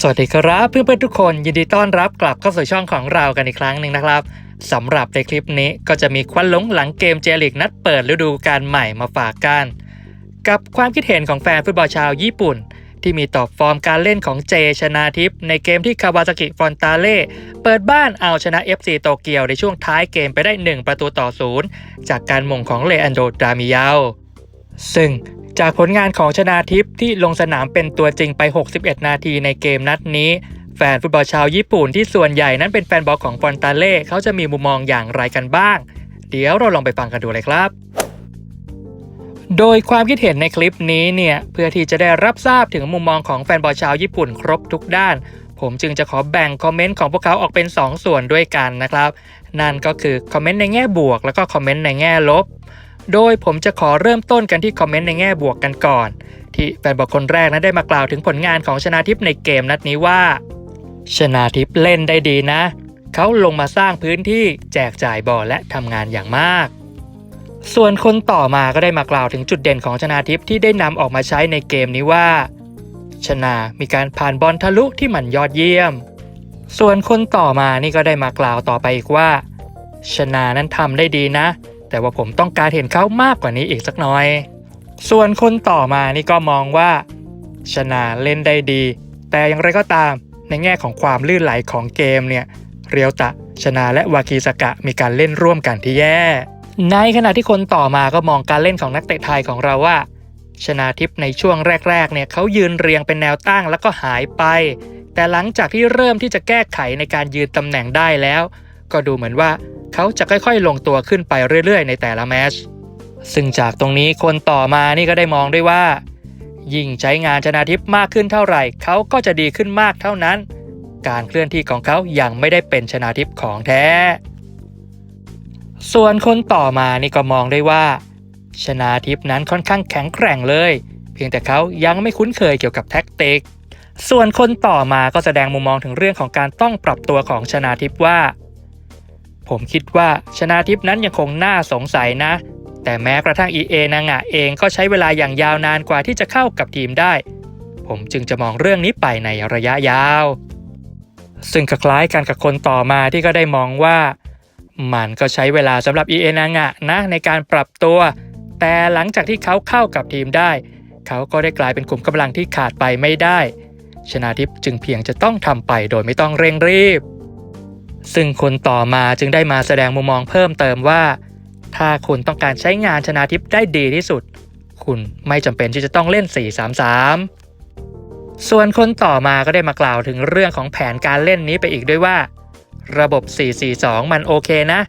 สวัสดีครับเพื่อนๆทุกคนยินดีต้อนรับกลับเข้าสู่ช่องของเรากันอีกครั้งหนึ่งนะครับสำหรับในคลิปนี้ก็จะมีควันหลงหลังเกมเจลิกนัดเปิดฤดูกาลใหม่มาฝากกัน กับความคิดเห็นของแฟนฟุตบอลชาวญี่ปุ่น ที่มีต่อฟอร์มการเล่นของเจชนาทิพในเกมที่คาวาซากิฟอนตาเล่เปิดบ้านเอาชนะ FC โตเกียวในช่วงท้ายเกมไปได้ 1 ประตูต่อศูนย์จากการมงของเลอันโดดรามิยาลซึ่ง จากผลงานของชนาทิพย์ที่ลงสนามเป็นตัวจริงไป 61 นาทีในเกมนัดนี้ แฟนฟุตบอลชาวญี่ปุ่นที่ส่วนใหญ่นั้นเป็นแฟนบอลของฟอนตาเล่เขาจะมีมุมมองอย่างไรกันบ้าง เดี๋ยวเราลองไปฟังกันดูเลยครับ โดยความคิดเห็นในคลิปนี้เนี่ยเพื่อที่จะได้รับทราบถึงมุมมองของแฟนบอลชาวญี่ปุ่นครบทุกด้าน ผมจึงจะขอแบ่งคอมเมนต์ของพวกเขาออกเป็น 2 ส่วนด้วยกันนะครับ นั่นก็คือคอมเมนต์ในแง่บวก แล้วก็คอมเมนต์ในแง่ลบ โดยผมจะขอเริ่มต้นกันที่คอมเมนต์ในแง่บวกกันก่อน ที่แฟนบอลคนแรกนั้นได้มากล่าวถึงผลงานของชนาทิพในเกมนัดนี้ว่า ชนาทิพเล่นได้ดีนะ เขาลงมาสร้างพื้นที่แจกจ่ายบอลและทำงานอย่างมาก ส่วนคนต่อมาก็ได้มากล่าวถึงจุดเด่นของชนาทิพที่ได้นำออกมาใช้ในเกมนี้ว่า ชนามีการผ่านบอลทะลุที่มันยอดเยี่ยม ส่วนคนต่อมานี่ก็ได้มากล่าวต่อไปอีกว่า ชนานั้นทำได้ดีนะ แต่ว่าผมต้องการเห็นเขามากกว่านี้อีกสักหน่อย ส่วนคนต่อมานี่ก็มองว่า ชนาเล่นได้ดี แต่อย่างไรก็ตามในแง่ของความลื่นไหลของเกมเนี่ยเรียวตะ ชนาและวากิสกะมีการเล่นร่วมกันที่แย่ ในขณะที่คนต่อมาก็มองการเล่นของนักเตะไทยของเราว่า ชนาทิพย์ในช่วงแรกๆเนี่ยเขายืนเรียงเป็นแนวตั้งแล้วก็หายไป แต่หลังจากที่เริ่มที่จะแก้ไขในการยืนตำแหน่งได้แล้ว ก็ดูเหมือนว่าเขาจะค่อยๆ ลงตัวขึ้นไปเรื่อยๆ ในแต่ละแมชซึ่งจากตรงนี้คนต่อมานี่ก็ได้มองด้วยว่า ยิ่งใช้งานชนาทิพย์มากขึ้นเท่าไหร่เขาก็จะดีขึ้นมากเท่านั้น การเคลื่อนที่ของเขายังไม่ได้เป็นชนาทิพย์ของแท้ ส่วนคนต่อมานี่ก็มองได้ว่า ชนาทิพย์นั้นค่อนข้างแข็งแกร่งเลย เพียงแต่เขายังไม่คุ้นเคยเกี่ยวกับแท็กติกส่วนคนต่อมาก็แสดงมุมมองถึงเรื่องของการต้องปรับตัวของชนาทิพย์ว่า ผมคิดว่าชนาทิพนั้นยังคงน่าสงสัยนะ แต่แม้กระทั่ง EA นางะเองก็ใช้เวลาอย่างยาวนานกว่าที่จะเข้ากับทีมได้ ผมจึงจะมองเรื่องนี้ไปในระยะยาว ซึ่งคล้ายกันกับคนต่อมาที่ก็ได้มองว่า มันก็ใช้เวลาสำหรับ EA นางะนะในการปรับตัว แต่หลังจากที่เขาเข้ากับทีมได้ เขาก็ได้กลายเป็นกลุ่มกำลังที่ขาดไปไม่ได้ ชนาทิพจึงเพียงจะต้องทำไปโดยไม่ต้องเร่งรีบ ซึ่งคนต่อมาจึงได้มาแสดงมุมมองเพิ่มเติมว่า ถ้าคุณต้องการใช้งานชนาทิพย์ได้ดีที่สุด คุณไม่จำเป็นที่จะต้องเล่น 4-3-3 ส่วนคนต่อมาก็ได้มากล่าวถึงเรื่องของแผนการเล่นนี้ไปอีกด้วยว่า ระบบ 4-4-2 มันโอเคนะ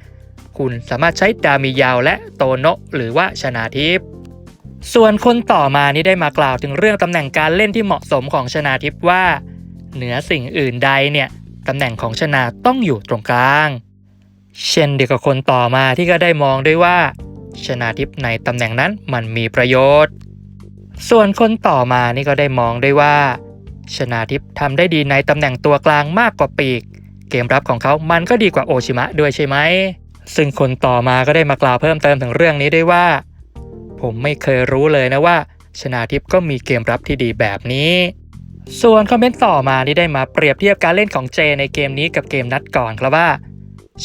คุณสามารถใช้ดามิยาวและโตโนะหรือว่าชนาทิพย์ส่วนคนต่อมานี่ได้มากล่าวถึงเรื่องตำแหน่งการเล่นที่เหมาะสมของชนาทิพย์ว่า เหนือสิ่งอื่นใดเนี่ย ตำแหน่งของชนาต้องอยู่ตรงกลาง เช่นเดียวกับคนต่อมาที่ก็ได้มองด้วยว่า ชนาทิพย์ในตำแหน่งนั้นมันมีประโยชน์ ส่วนคนต่อมานี่ก็ได้มองด้วยว่า ชนาทิพย์ทำได้ดีในตำแหน่งตัวกลางมากกว่าปีก เกมรับของเขามันก็ดีกว่าโอชิมะด้วยใช่ไหมซึ่งคนต่อมาก็ได้มากล่าวเพิ่มเติมถึงเรื่องนี้ด้วยว่า ผมไม่เคยรู้เลยนะว่า ชนาทิพย์ก็มีเกมรับที่ดีแบบนี้ ส่วนคอมเมนต์ต่อมาที่ได้มาเปรียบเทียบการเล่นของเจในเกมนี้กับเกมนัดก่อนครับว่า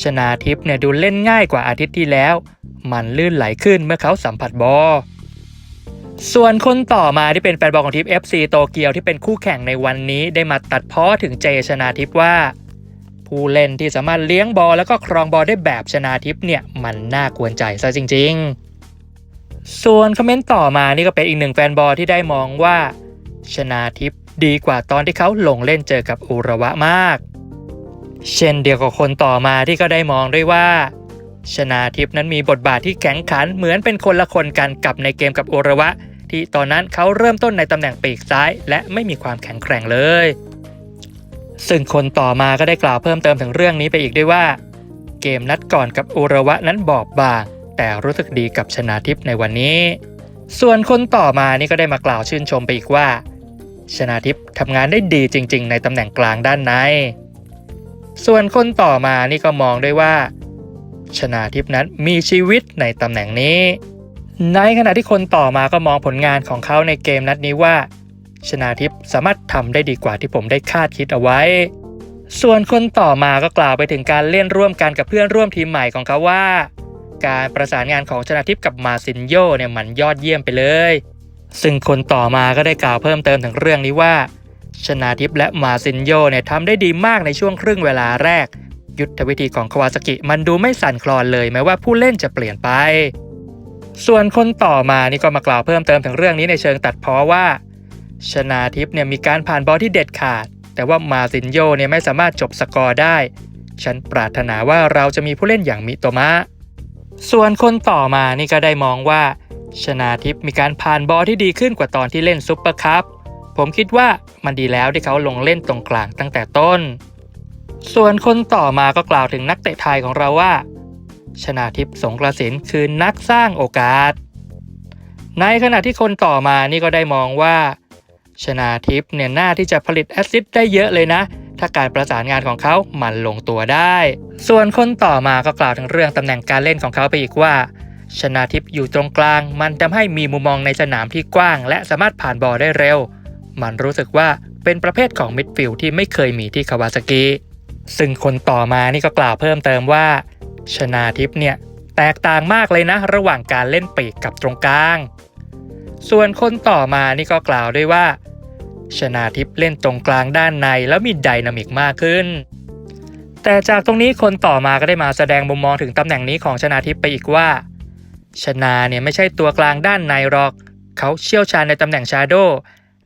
ชนาทิพย์เนี่ยดูเล่นง่ายกว่าอาทิตย์ที่แล้ว มันลื่นไหลขึ้นเมื่อเขาสัมผัสบอลส่วนคนต่อมาที่เป็นแฟนบอลของทีม FC โตเกียวที่เป็นคู่แข่งในวันนี้ได้มาตัดพ้อถึงเจชนาทิพย์ว่า ผู้เล่นที่สามารถเลี้ยงบอลแล้วก็ครองบอลได้แบบชนาทิพย์เนี่ยมันน่ากวนใจซะจริง ๆ ส่วนคอมเมนต์ต่อมานี่ก็เป็นอีกหนึ่งแฟนบอลที่ได้มองว่า ชนาทิพย์ ดีกว่าตอนที่เขาลงเล่นเจอกับอุระวะมาก เช่นเดียวกับคนต่อมาที่ก็ได้มองด้วยว่า ชนาทิพนั้นมีบทบาทที่แข็งขันเหมือนเป็นคนละคนกันกับในเกมกับอุระวะ ที่ตอนนั้นเขาเริ่มต้นในตำแหน่งปีกซ้าย และไม่มีความแข็งแกร่งเลย ซึ่งคนต่อมาก็ได้กล่าวเพิ่มเติมถึงเรื่องนี้ไปอีกด้วยว่า เกมนัดก่อนกับอุระวะนั้นบอบบาง แต่รู้สึกดีกับชนาทิพในวันนี้ส่วนคนต่อมานี่ก็ได้มากล่าวชื่นชมไปอีกว่า ชนาทิพย์ทำงานได้ดีจริง ๆ ในตำแหน่งกลางด้านใน ส่วนคนต่อมานี่ก็มองด้วยว่า ชนาทิพย์นั้นมีชีวิตในตำแหน่งนี้ ในขณะที่คนต่อมาก็มองผลงานของเขาในเกมนัดนี้ว่า ชนาทิพย์สามารถทำได้ดีกว่าที่ผมได้คาดคิดเอาไว้ ส่วนคนต่อมาก็กล่าวไปถึงการเล่นร่วมกันกับเพื่อนร่วมทีมใหม่ของเขาว่า การประสานงานของชนาทิพย์กับมาซินโยเนี่ยมันยอดเยี่ยมไปเลย ซึ่งคนต่อมาก็ได้กล่าวเพิ่มเติมถึงเรื่องนี้ว่า ชนาทิพและมาซินโยเนี่ยทำได้ดีมากในช่วงครึ่งเวลาแรก ยุทธวิธีของคาวาซากิมันดูไม่สั่นคลอนเลยแม้ว่าผู้เล่นจะเปลี่ยนไป ส่วนคนต่อมานี่ก็มากล่าวเพิ่มเติมถึงเรื่องนี้ในเชิงตัดพ้อว่า ชนาทิพเนี่ยมีการผ่านบอลที่เด็ดขาด แต่ว่ามาซินโยเนี่ยไม่สามารถจบสกอร์ได้ ฉันปรารถนาว่าเราจะมีผู้เล่นอย่างมิโตมะ ส่วนคนต่อมานี่ก็ได้มองว่า ชนาทิพมีการผ่านบอลที่ดีขึ้นกว่าตอนที่เล่นซุปเปอร์คัพผมคิดว่ามันดีแล้วที่เขาลงเล่นตรงกลางตั้งแต่ต้น ส่วนคนต่อมาก็กล่าวถึงนักเตะไทยของเราว่า ชนาทิพสงกระสินคือนักสร้างโอกาส ในขณะที่คนต่อมานี่ก็ได้มองว่า ชนาทิพเนี่ยหน่าที่จะผลิตแอสซิสต์ได้เยอะเลยนะ ถ้าการประสานงานของเขามันลงตัวได้ ส่วนคนต่อมาก็กล่าวถึงเรื่องตำแหน่งการเล่นของเขาไปอีกว่า ชนาทิพย์อยู่ตรงกลาง มันทำให้มีมุมมองในสนามที่กว้าง และสามารถผ่านบอลได้เร็ว มันรู้สึกว่าเป็นประเภทของมิดฟิลด์ที่ไม่เคยมีที่คาวาซากิซึ่งคนต่อมานี่ก็กล่าวเพิ่มเติมว่า ชนาทิพย์เนี่ยแตกต่างมากเลยนะ ระหว่างการเล่นปีกกับตรงกลาง ส่วนคนต่อมานี่ก็กล่าวด้วยว่า ชนาทิพเล่นตรงกลางด้านในแล้วมีไดนามิกมากขึ้น แต่จากตรงนี้คนต่อมาก็ได้มาแสดงมุมมองถึงตำแหน่งนี้ของชนาทิพไปอีกว่า ชนาเนี่ยไม่ใช่ตัวกลางด้านในหรอก เขาเชี่ยวชาญในตำแหน่งชาโด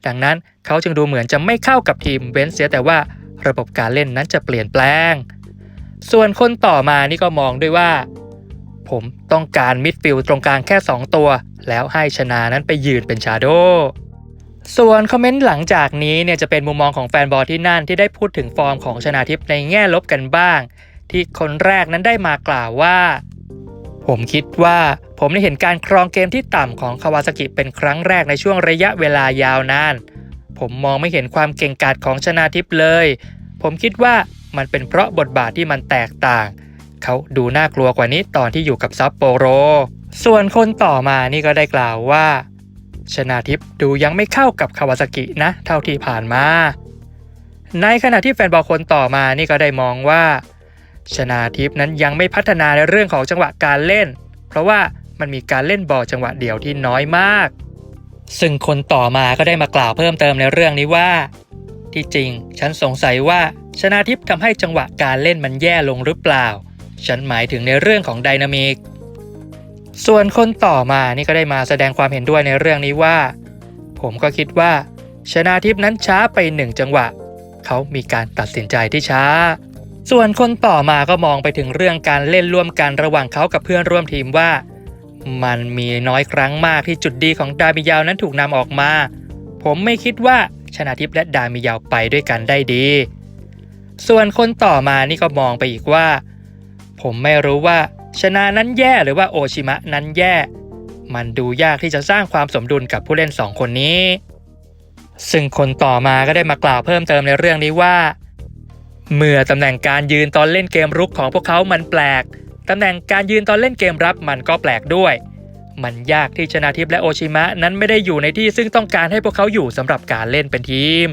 ดังนั้นเขาจึงดูเหมือนจะไม่เข้ากับทีมเว้นเสียแต่ว่าระบบการเล่นนั้นจะเปลี่ยนแปลง ส่วนคนต่อมานี่ก็มองด้วยว่า ผมต้องการมิดฟิลด์ตรงกลางแค่ 2 ตัว แล้วให้ชนานั้นไปยืนเป็นชาโด ส่วนคอมเมนต์หลังจากนี้เนี่ยจะเป็นมุมมองของแฟนบอลที่นั่นที่ได้พูดถึงฟอร์มของชนาทิพย์ในแง่ลบกันบ้าง ที่คนแรกนั้นได้มากล่าวว่า ผมคิดว่าผมได้เห็นการครองเกมที่ต่ำของคาวาซากิเป็นครั้งแรกในช่วงระยะเวลายาวนาน ผมมองไม่เห็นความเก่งกาจของชนาทิพย์เลย ผมคิดว่ามันเป็นเพราะบทบาทที่มันแตกต่าง เขาดูน่ากลัวกว่านี้ตอนที่อยู่กับซัปโปโร ส่วนคนต่อมานี่ก็ได้กล่าวว่า ชนาทิพย์ดูยังไม่เข้ากับคาวาซากินะเท่าที่ผ่านมา ในขณะที่แฟนบอลคนต่อมานี่ก็ได้มองว่า ชนาทิพย์นั้นยังไม่พัฒนาในเรื่องของจังหวะการเล่น เพราะว่ามันมีการเล่นบอลจังหวะเดียวที่น้อยมาก ซึ่งคนต่อมาก็ได้มากล่าวเพิ่มเติมในเรื่องนี้ว่า ที่จริง ฉันสงสัยว่าชนาทิพย์ทำให้จังหวะการเล่นมันแย่ลงหรือเปล่า ฉันหมายถึงในเรื่องของไดนามิก ส่วนคนต่อมานี่ก็ได้มาแสดงความเห็นด้วยในเรื่องนี้ว่า ผมก็คิดว่า ชนาทิพนั้นช้าไปหนึ่งจังหวะ เขามีการตัดสินใจที่ช้า ส่วนคนต่อมาก็มองไปถึงเรื่องการเล่นร่วมกันระหว่างเขากับเพื่อนร่วมทีมว่า มันมีน้อยครั้งมากที่จุดดีของดามิยาวนั้นถูกนำออกมา ผมไม่คิดว่าชนาทิพและดามิยาวไปด้วยกันได้ดี ส่วนคนต่อมานี่ก็มองไปอีกว่า ผมไม่รู้ว่า ชนะนั้นแย่หรือว่าโอชิมะนั้นแย่ มันดูยากที่จะสร้างความสมดุลกับผู้เล่นสองคนนี้ ซึ่งคนต่อมาก็ได้มากล่าวเพิ่มเติมในเรื่องนี้ว่า เมื่อตำแหน่งการยืนตอนเล่นเกมรุกของพวกเขามันแปลก ตำแหน่งการยืนตอนเล่นเกมรับมันก็แปลกด้วย มันยากที่ชนาทิพย์และโอชิมะนั้นไม่ได้อยู่ในที่ซึ่งต้องการให้พวกเขาอยู่สำหรับการเล่นเป็นทีม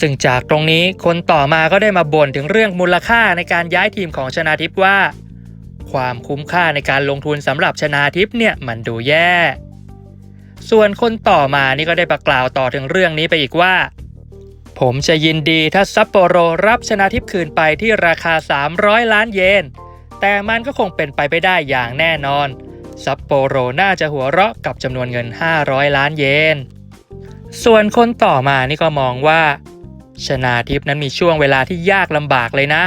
ซึ่งจากตรงนี้คนต่อมาก็ได้มาบ่นถึงเรื่องมูลค่าในการย้ายทีมของชนาทิพย์ว่า ความคุ้มค่าในการลงทุนสำหรับชนาทิพย์เนี่ยมันดูแย่ ส่วนคนต่อมานี่ก็ได้ประกล่าวต่อถึงเรื่องนี้ไปอีกว่า ผมจะยินดีถ้าซัปโปโรรับชนาทิพย์คืนไปที่ราคา 300 ล้านเยน แต่มันก็คงเป็นไปไม่ได้อย่างแน่นอน ซัปโปโรน่าจะหัวเราะกับจำนวนเงิน 500 ล้านเยน ส่วนคนต่อมานี่ก็มองว่า ชนาทิพย์นั้นมีช่วงเวลาที่ยากลำบากเลยนะ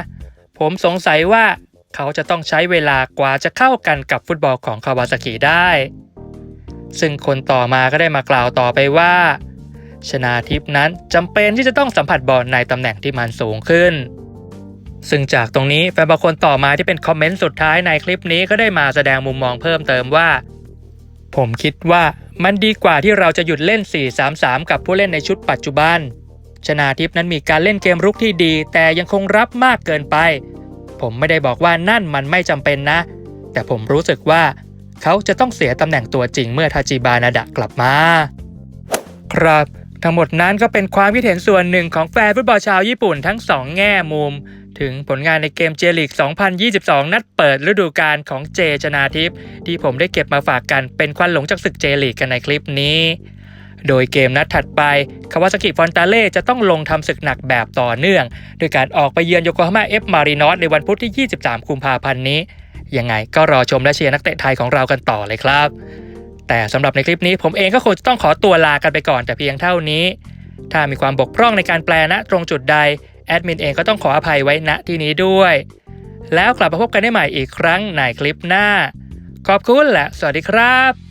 ผมสงสัยว่า เขาจะต้องใช้เวลากว่าจะเข้ากันกับฟุตบอลของคาวาซากิได้ ซึ่งคนต่อมาก็ได้มากล่าวต่อไปว่า ชนาทิพนั้นจำเป็นที่จะต้องสัมผัสบอลในตำแหน่งที่มันสูงขึ้น ซึ่งจากตรงนี้แฟนบอลคนต่อมาที่เป็นคอมเมนต์สุดท้ายในคลิปนี้ก็ได้มาแสดงมุมมองเพิ่มเติมว่า ผมคิดว่ามันดีกว่าที่เราจะหยุดเล่น 4-3-3 กับผู้เล่นในชุดปัจจุบันชนาทิพนั้นมีการเล่นเกมรุกที่ดี แต่ยังคงรับมากเกินไป ผมไม่ได้บอกว่านั่นมันไม่จำเป็นนะ แต่ผมรู้สึกว่า เขาจะต้องเสียตำแหน่งตัวจริงเมื่อทาจิบานาดะกลับมา ครับทั้งหมดนั้นก็เป็นความคิดเห็นส่วนหนึ่งของแฟนฟุตบอลชาวญี่ปุ่นทั้ง 2 แง่มุม ถึงผลงานในเกมเจลีก2022 นัดเปิดฤดูกาลของเจชนาทิพย์ที่ผมได้เก็บมาฝากกันเป็นควันหลงจากศึกเจลีกกันในคลิปนี้ โดยเกมนัดถัดไปคาวาซากิฟอนตาเล่จะต้องลงทำศึกหนักแบบต่อเนื่อง โดยการออกไปเยือนโยโกฮาม่าเอฟมารีนอสในวันพุธที่ 23 กุมภาพันธ์นี้ ยังไงก็รอชมและเชียร์นักเตะไทยของเรากันต่อเลยครับ แต่สำหรับในคลิปนี้ผมเองก็คงจะต้องขอตัวลากันไปก่อนแต่เพียงเท่านี้ ถ้ามีความบกพร่องในการแปลณตรงจุดใดแอดมินเองก็ต้องขออภัยไว้ณที่นี้ด้วย แล้วกลับมาพบกันได้ใหม่อีกครั้งในคลิปหน้า ขอบคุณและสวัสดีครับ